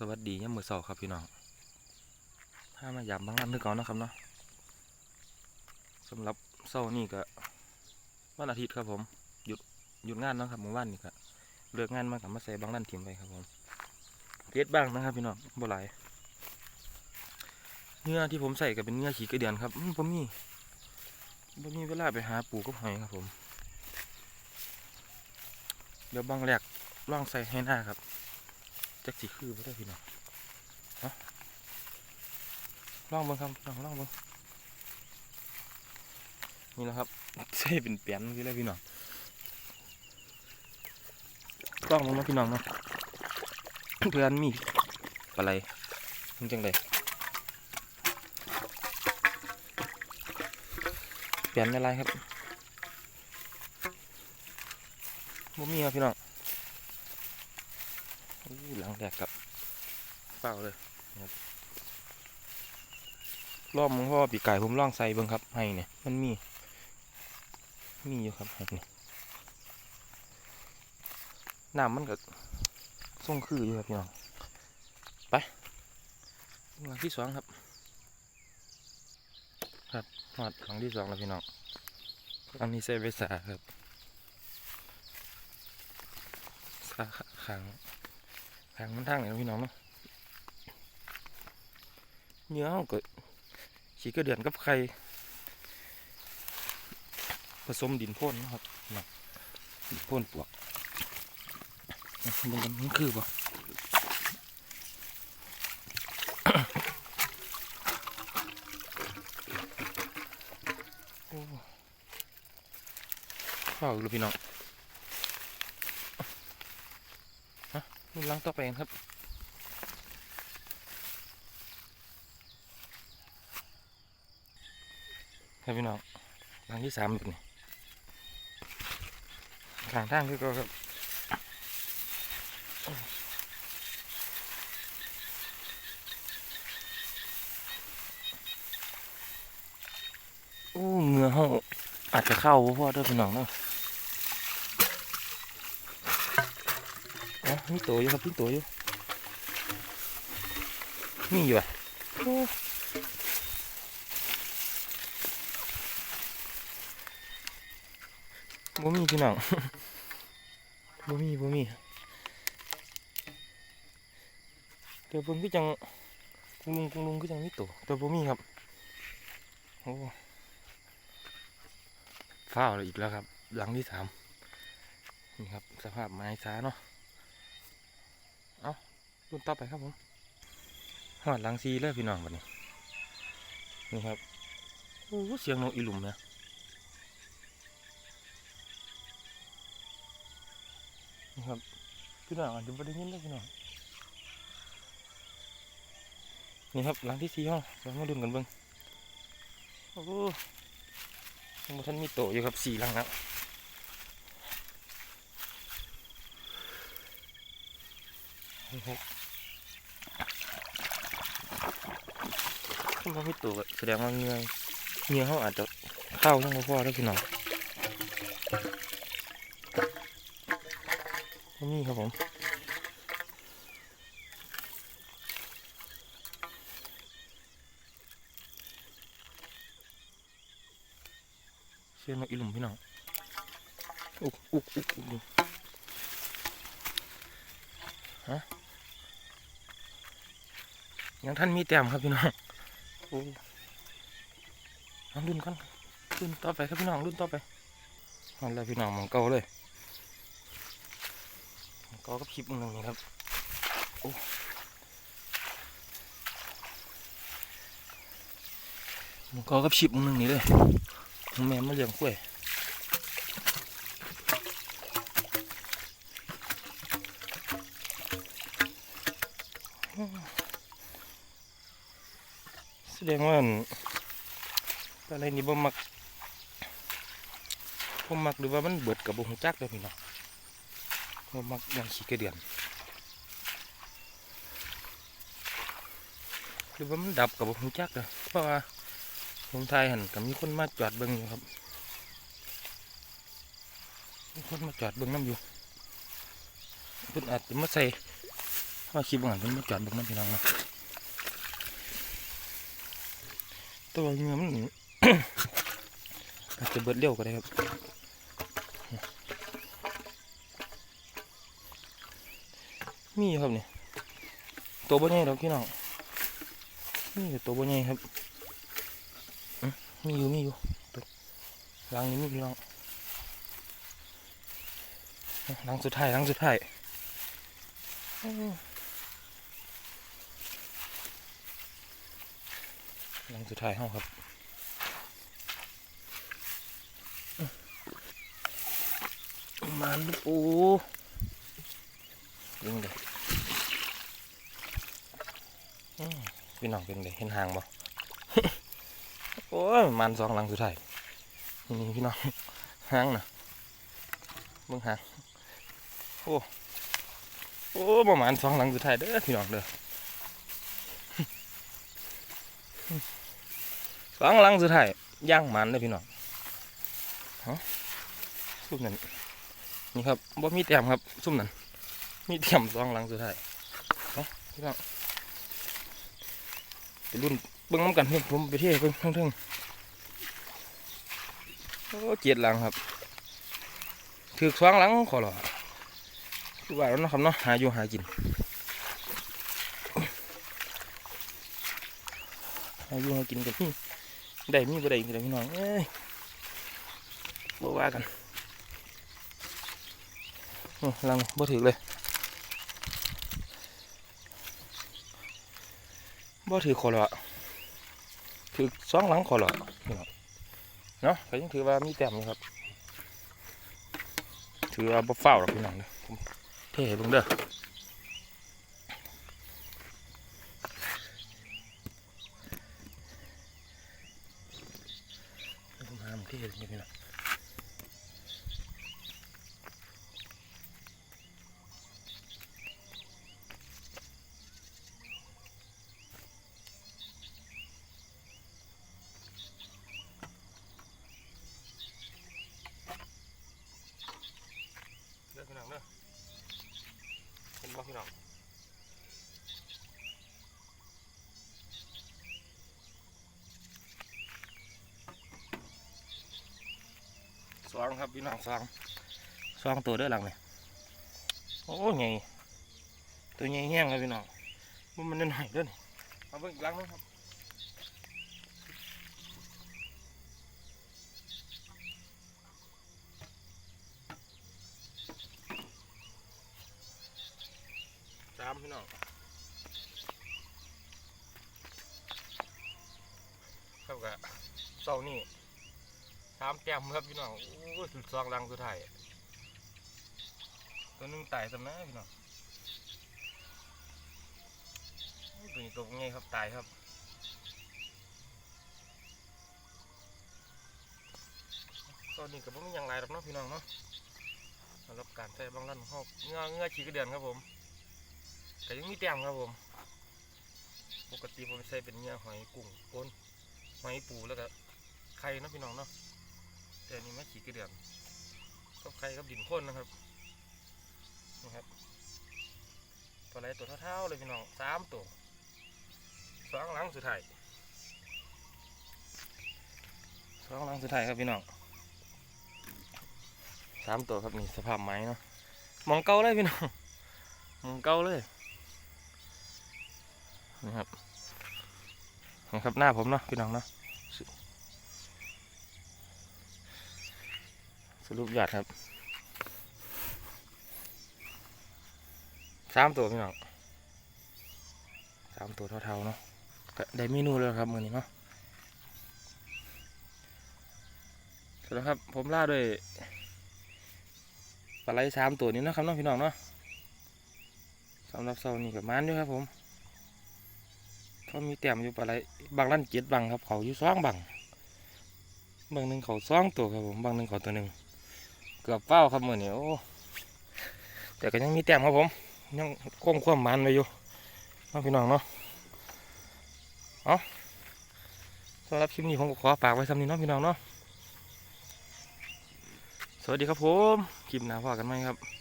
สวัสดียามมื้อเช้าครับพี่น้องถ้ามายามบางร้านคือเก่านะครับเนาะสำหรับเช้านี่ก็วันอาทิตย์ครับผมหยุดหยุดงานนะครับเมื่อวานนี่ก็เลิกงานมากับมาใส่บางร้านถิ่มไปครับผมเทสบ้างนะครับพี่น้องบ่หลายเนื้อที่ผมใส่ก็เป็นเนื้อขี้กระเดียนครับอืมผมมีผมมีเวลาไปหาปูกับหอยครับผม เดี๋ยวบางแรกลองใส่ให้หน้าครับ จักสีคือบ่ได้พี่น้องฮะลองเบิ่งครับลองลองเบิ่งนี่แหละครับใส่เป็นเปียนที่เลยพี่น้องลองเบิ่งนะพี่น้องเนาะเพื่อนมีปลาไหลมันจังไดเปลี่ยนอะไรครับบ่มีครับพี่น้อง หลังแดกกับเปล่าเลยนะครับรอบมึงเพราะว่าปีกไก่ผมล่องใส่เบิ่งครับให้เนี่ยมันมี มีอยู่ครับให้นี่น้ำมันก็ส่งคืออยู่ครับพี่น้องไปหลังที่สองครับ ครับหอดหลังที่สองแล้วพี่น้องอันนี้ใส่ไปสาครับขาขาง ขางมันทางไหนพี่น้องเนาะเนื้อเขาก็ขี้กระเดือนกับไข่ผสมดินพ่นนะครับนะดินพ่นปวกมันมันคือป่โอ้ข้าวอีกแล้วพี่น้อง นี่ล้างต่อไปเองครับครับพี่น้องล้างที่สามแบบนี้ทางทางคือก็ครับโอ้เหงื่อห้องอาจจะเข้าบ่พ่อด้อพี่น้องเนาะ อ๋อมีตัวอยู่ครับมีตัวอยู่มีอยู่อะบ่มีพี่น้องบ่มีบ่มีเดี๋ยวเพิ่นคือจังกุงลุงกุงลุงคือจังมีตัวแต่บ่มีครับโอ้ฟ้าวอีกแล้วครับ หลังที่สามนี่ครับ สภาพไม้ช้าเนาะ รุ่นต่อไปครับผมหอดลังซีเลยพี่น้องบัดนี้ นี่ครับโอ้เสียงนกอีหลุมเนี่ยนี่ครับพี่น้องอาจจะไม่ได้ยินเลยพี่น้องนี่ครับหลังที่สี่ห้องเรามาดูกันเบิ้งโอ้โหยังบ่ท่านมีโตอยู่ครับสี่หลังแล้ วหกขึ้นมาไม่ตัวก็แสดงว่าเงยเงยเขาอาจจะเข้าทั้งพ่อได้พี่น้องนี่ครับผมเชื่อมาอีหลุมพี่น้องอุกอุกอุกอุกฮะ ยังท่านมีแต้มครับพี่น้องโอ้เอารุ่นกันรุ่นต่อไปครับพี่น้องรุ่นต่อไปเอาเลยพี่น้องมองเก่าเลยหม้องเก่ากับคลิปมึงนี่ครับโอ้หมองเก่ากับชิปมึงนี่เลยมึงแม่มาเลี้ยงกล้วย ดงว่าอันอะไรนี่บ่มักบ่มักหรือว่ามันเบิดกับบ่ฮู้จักเลยพี่น้องบ่มักอย่างขี้กระเดียนหรือว่ามันดับกับบ่ฮู้จักเลยเพราะว่าผมไทยหันก็มีคนมาจอดเบิ่งอยู่ครับมีคนมาจอดเบิ่งน้ำอยู่เพิ่นอาจจะมาใส่ว่าคลิปงานเป็นมาจอดเบุกน้ำพี่น้องเนาะ ตัวเงือมันอาจจะเบิดเร็วก็ได้ครับนี่ครับเนี่ยตัวบ่ใหญ่ดอกพี่น้องมีแต่ตัวบ่ใหญ่ครับมีอยู่มีอยู่ตัวหลังนี้มีพี่น้องหลังสุดท้ายหลังสุดท้ายอื้อห ลังสุดท้ายเฮาครับอื้อมันโอ้ยิงเลยอืมพี่น้องเป็นไงเห็นหางบ่โอ้ยมันสองหลังสุดท้ายนี่พี่น้องหางน่ะเบิ่งหางโอ้โอ้ประมาณสองหลังสุดท้ายเด้อพี่น้องเด้อ สองหลังสุดท้ายย่างมันเลยพี่น้องซุ่มนั่นนี่ครับบ่มีเตียมครับซุ่มนั่นมีเตียมสองหลังสุดท้ายนาะพี่น้องไปรุ่นเบิ้งน้ำกันเพื่อนผมไปเที่ยวเบิ้งทั้งทั้งโอ้เจ็ดหลังครับถือสองหลังขอหรอคือว่าแล้วนะครับเนาะหาอยู่หากินหาอยู่หากินกันนี่ ได้มีบ่ได้กันพี่น้องเอ้ยบ่ว่ากันลังบ่ถือเลยบ่ถือขอหรอถือสองหลังขอหรอพี่น้องเนาะก็ยังถือว่ามีแต้มอยู่ครับถือว่าบ่เฝ้าหรอกพี่น้องเด้อผมเท่เบิ่งเด้อผมหาหมองเท่เลยพี่น้องเด้อพี่น้องเด้อเห็นบ่พี่น้อง องครับพี่น้องสองสองตัวเด้อหลังเลยโอ้ใหญ่ตัวใหญ่แห้งครับพี่น้องมันมันน้อยเด้อนี่มาเบิ่งอีกหลังนึงครับสามพี่น้องครับกะเสานี่ สามแต้มครับพี่น้องโอ้ยสุดสองหลังสุดท้ายตัวหนึงตายสำนักพี่น้องตัวนี้ตัวไงครับตายครับตอนนี้ก็บ่มีอย่างไรหรอกเนาะพี่น้องเนาะสำหรับการใช้บางลั่นเขาเงื้อเงื้อฉีกเดือนครับผมแต่ยังมีแต้มครับผม ปกติผมใช้เป็นเงื้อหอยกุ้งปนหอยปูแล้วก็ไข่เนาะพี่น้องเนาะ แต่นนี้ไม่ฉีกระเดื่อนก็ไข่กับดินข้นนะครับนี่ครับตัวอะไรตัวเท่าๆเลยพี่น้องสามตัวสองหลังสุดท้ายสองหลังสุดท้ายครับพี่น้องสามตัวครับนี่สภาพไม้เนาะมองเก่าเลยพี่น้องมองเก่าเลยนี่ครับนี่ครับหน้าผมเนาะพี่น้องเนาะ สรุปยอดครับสามตัวพี่น้องสามตัวเท่าๆเนาะได้เมนูแล้วครับมือนี้เนาะสวัสดีครับผมล่าด้วยปลาไหลสามตัวนี้นะครับน้องพี่น้องเนาะสำหรับเสานี้กับมันด้วยครับผมเขามีแต้มอยู่ปลาไหลบางลั่นเจ็ดบังครับเขาอยู่สองบังบางหนึ่งเขาสองตัวครับผมบางหนึ่งเขาตัวหนึ่ง เกือบเป้าครับมือนี้โอ้แต่ก็ยังมีแต้มครับผม ยังคงความมันไปอยู่น้องพี่น้องเนาะสำหรับคลิปนี้ผมก็ขอฝากไว้สำนี้เนาะพี่น้องเนาะสวัสดีครับผม คลิปหน้าพอกันไหมครับ